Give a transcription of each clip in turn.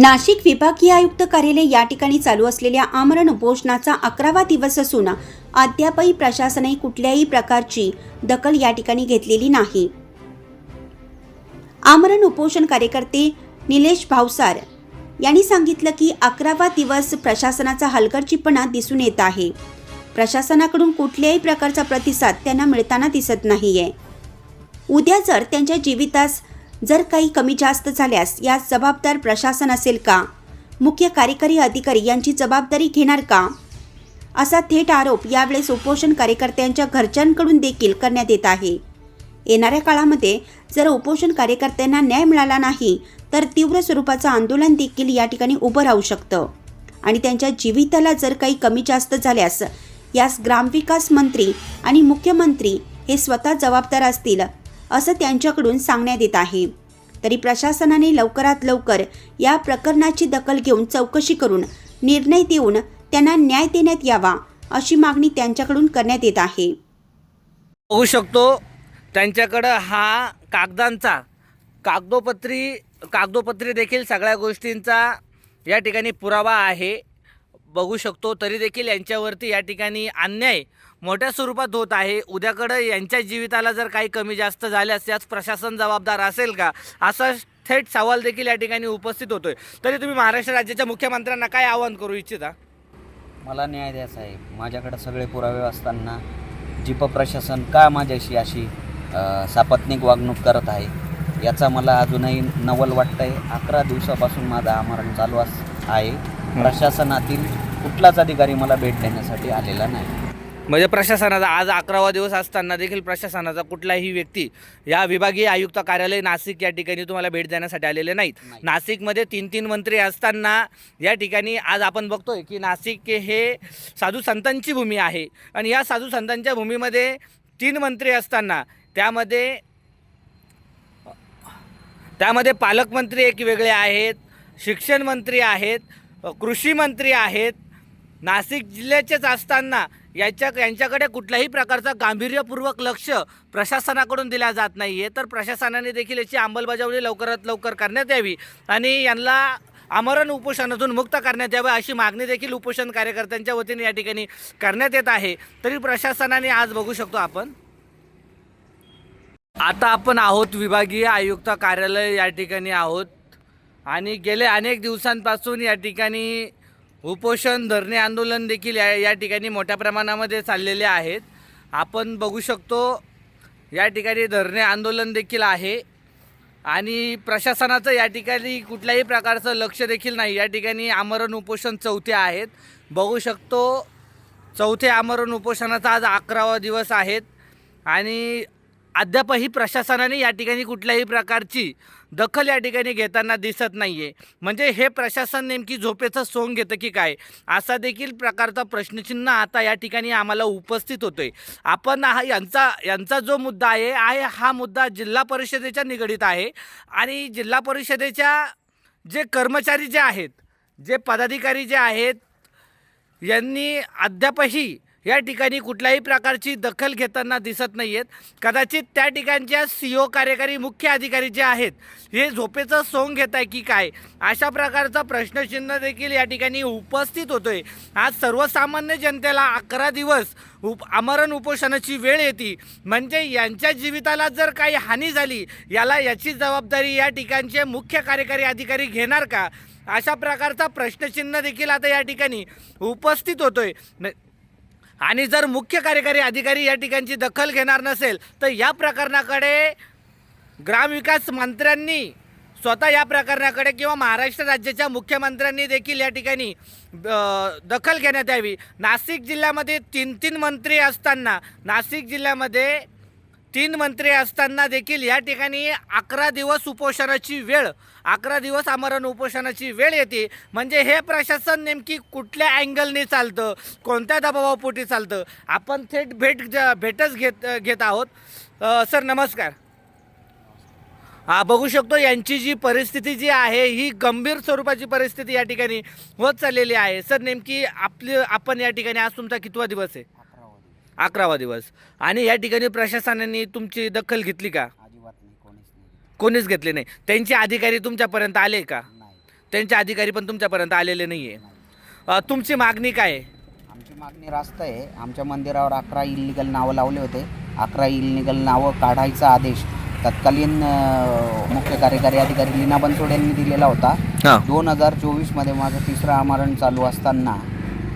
नाशिक विभागीय आयुक्त कार्यालय या ठिकाणी चालू असलेल्या आमरण उपोषणाचा अकरावा दिवस असून अद्यापही प्रशासनाने कुठल्याही प्रकारची दखल या ठिकाणी घेतलेली नाही. आमरण उपोषण कार्यकर्ते निलेश भावसार यांनी सांगितलं की अकरावा दिवस प्रशासनाचा हलगर्जीपणा दिसून येत आहे. प्रशासनाकडून कुठल्याही प्रकारचा प्रतिसाद त्यांना मिळताना दिसत नाहीये. उद्या जर त्यांच्या जीवितास जर काही कमी जास्त झाल्यास यास जबाबदार प्रशासन असेल का? मुख्य कार्यकारी अधिकारी यांची जबाबदारी घेणार का? असा थेट आरोप यावेळेस उपोषण कार्यकर्त्यांच्या घरच्यांकडून देखील करण्यात येत आहे. येणाऱ्या काळामध्ये जर उपोषण कार्यकर्त्यांना न्याय मिळाला नाही तर तीव्र स्वरूपाचं आंदोलन देखील या ठिकाणी उभं राहू शकतं. आणि त्यांच्या जीविताला जर काही कमी जास्त झाल्यास यास ग्रामविकास मंत्री आणि मुख्यमंत्री हे स्वतः जबाबदार असतील असं त्यांच्याकडून सांगण्यात येत आहे. तरी प्रशासनाने लवकरात लवकर या प्रकरणाची दखल घेऊन चौकशी करून निर्णय देऊन त्यांना न्याय देण्यात यावा अशी मागणी त्यांच्याकडून करण्यात येत आहे. होऊ शकतो. त्यांच्याकडं हा कागदांचा कागदोपत्री कागदोपत्री देखील सगळ्या गोष्टींचा या ठिकाणी पुरावा आहे. बघू शकतो तरी देखील यांच्यावरती या ठिकाणी अन्याय मोठ्या स्वरूपात होत आहे. उद्याकडं यांच्या जीविताला जर काही कमी जास्त झाल्यास याच प्रशासन जबाबदार असेल का? असा थेट सवाल देखील या ठिकाणी उपस्थित होतोय. तरी तुम्ही महाराष्ट्र राज्याच्या मुख्यमंत्र्यांना काय आवाहन करू इच्छिता? मला न्याय द्यायचा आहे माझ्याकडे सगळे पुरावे असताना जीप प्रशासन का माझ्याशी अशी सापत्निक वागणूक करत आहे? याचा मला अजूनही नवल वाटतं आहे अकरा दिवसापासून माझं आमरण चालू अस आहे. प्रशासनातील कुठलाच अधिकारी मला भेट देण्यासाठी आलेला नाही. म्हणजे प्रशासनाचा आज अकरावा दिवस असताना देखील प्रशासनाचा कुठलाही व्यक्ती या विभागीय आयुक्त कार्यालय नाशिक या ठिकाणी तुम्हाला भेट देण्यासाठी आलेले नाहीत. नाही. नाशिकमध्ये तीन तीन मंत्री असताना या ठिकाणी आज आपण बघतोय की नाशिक हे साधू संतांची भूमी आहे. आणि या साधू संतांच्या भूमीमध्ये तीन मंत्री असताना त्यामध्ये त्यामध्ये पालकमंत्री एक वेगळे आहेत शिक्षण मंत्री आहेत कृषी मंत्री आहेत. नाशिक जिल्ह्याचेच असताना याच्या यांच्याकडे कुठल्याही प्रकारचा गांभीर्यपूर्वक लक्ष प्रशासनाकडून दिल्या जात नाही आहे तर प्रशासनाने देखील याची अंमलबजावणी लवकरात लवकर करण्यात यावी आणि यांना आमरण उपोषणातून मुक्त करण्यात यावं अशी मागणी देखील उपोषण कार्यकर्त्यांच्या वतीने या ठिकाणी करण्यात येत आहे. तरी प्रशासनाने आज बघू शकतो आपण. आता आपण आहोत विभागीय आयुक्त कार्यालय या ठिकाणी आहोत. आणि गेले अनेक दिवसांपासून या ठिकाणी उपोषण धरणे आंदोलन देखील या या ठिकाणी मोठ्या प्रमाणामध्ये चाललेले आहेत. आपण बघू शकतो या ठिकाणी धरणे आंदोलन देखील आहे. आणि प्रशासनाचं या ठिकाणी कुठल्याही प्रकारचं लक्ष देखील नाही. या ठिकाणी आमरण उपोषण चौथे आहेत. बघू शकतो चौथे आमरण उपोषणाचा आज अकरावा दिवस आहेत. आणि अद्यापही प्रशासनाने या ठिकाणी कुठल्याही प्रकारची दखल या ठिकाणी घेताना दिसत नाही आहे म्हणजे हे प्रशासन नेमकी झोपेचं सोंग घेतं की काय? असा देखील प्रकारचा प्रश्नचिन्ह आता या ठिकाणी आम्हाला उपस्थित होतो आहे आपण हा यांचा यांचा जो मुद्दा आहे आहे हा मुद्दा जिल्हा परिषदेच्या निगडीत आहे. आणि जिल्हा परिषदेच्या जे कर्मचारी जे आहेत जे पदाधिकारी जे आहेत यांनी अद्यापही या ठिकाणी कुठल्याही प्रकारची दखल घेताना दिसत नाही आहेत कदाचित त्या ठिकाणच्या सी ओ कार्यकारी मुख्य अधिकारी जे आहेत हे झोपेचं सोंग घेत आहे की काय? अशा प्रकारचा प्रश्नचिन्ह देखील या ठिकाणी उपस्थित होतोय. आज सर्वसामान्य जनतेला अकरा दिवस उप आमरण उपोषणाची वेळ येते. म्हणजे यांच्या जीविताला जर काही हानी झाली याला याची जबाबदारी या ठिकाणचे मुख्य कार्यकारी अधिकारी घेणार का? अशा प्रकारचा प्रश्नचिन्ह देखील आता या ठिकाणी उपस्थित होतोय. न- आणि जर मुख्य कार्यकारी अधिकारी या ठिकाणची दखल घेणार नसेल तर या प्रकरणाकडे ग्रामविकास मंत्र्यांनी स्वतः या प्रकरणाकडे किंवा महाराष्ट्र राज्याच्या मुख्यमंत्र्यांनी देखील या ठिकाणी दखल घेण्यात यावी. नाशिक जिल्ह्यामध्ये तीन तीन मंत्री असताना नाशिक जिल्ह्यामध्ये तीन मंत्री असताना देखील या ठिकाणी अकरा दिवस उपोषणाची वेळ अकरा दिवस आमरण उपोषणाची वेळ येते. म्हणजे हे प्रशासन नेमकी कुठल्या अँगलने चालतं कोणत्या दबावापोटी चालतं? आपण थेट भेट ज- भेटच घेत घेत आहोत. सर नमस्कार. हा बघू शकतो यांची जी परिस्थिती जी आहे ही गंभीर स्वरूपाची परिस्थिती या ठिकाणी होत चाललेली आहे. सर नेमकी आपली आपण या ठिकाणी आज तुमचा कितवा दिवस आहे? अकरावा दिवस. आणि या ठिकाणी प्रशासनाने तुमची दखल घेतली का? अजिबात नाही कोणीच नाही कोणीच घेतली नाही. त्यांचे अधिकारी तुमच्यापर्यंत आले का? नाही. त्यांचे अधिकारी पण तुमच्यापर्यंत आलेले नाही. आहे तुमची मागणी काय आहे? आमची मागणी रास्त आहे. आमच्या मंदिरावर अकरा इलिगल नावं लावले होते. अकरा इलिगल नावं काढायचा आदेश तत्कालीन अं, मुख्य कार्यकारी अधिकारी लीना बनसोड यांनी दिलेला होता. दोन हजार चोवीसमध्ये माझं तिसरं आमरण चालू असताना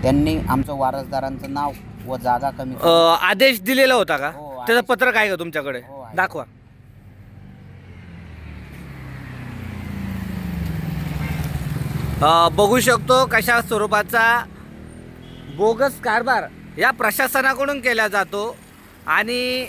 त्यांनी आमचं वारसदारांचं नाव व जागा कमी अ, आदेश दिलेला होता का हो, त्याचं. पत्रक आहे का तुमच्याकडे हो, आहे. दाखवा अ, बघू शकतो कशा स्वरूपाचा बोगस कारभार या प्रशासनाकडून केला जातो आणि